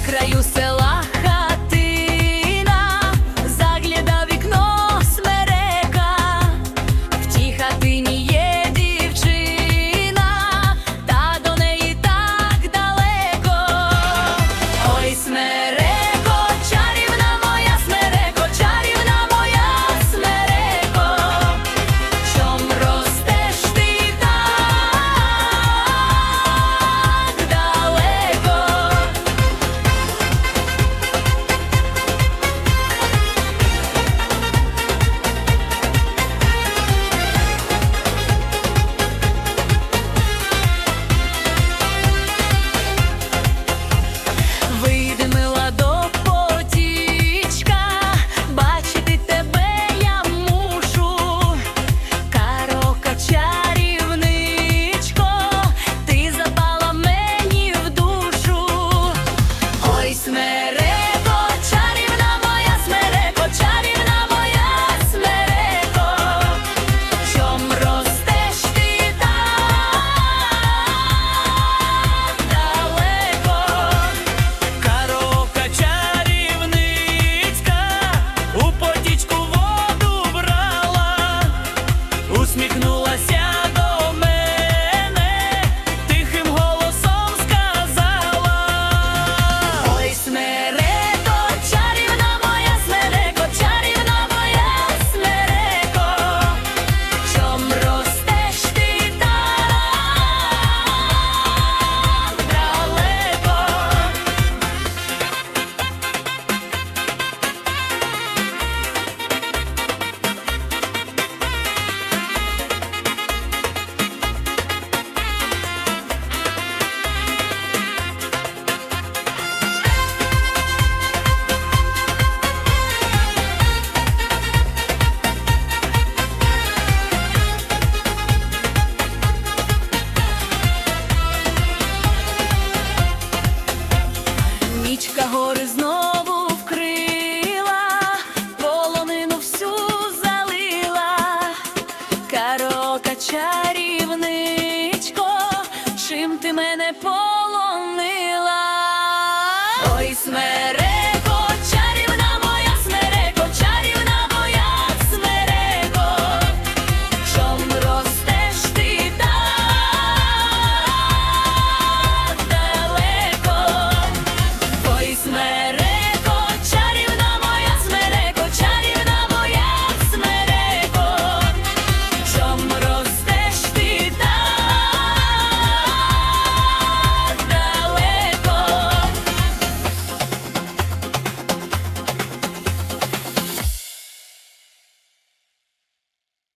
creio, sei знову вкрила, полонину всю залила, карока чарівничко, чим ти мене полонила?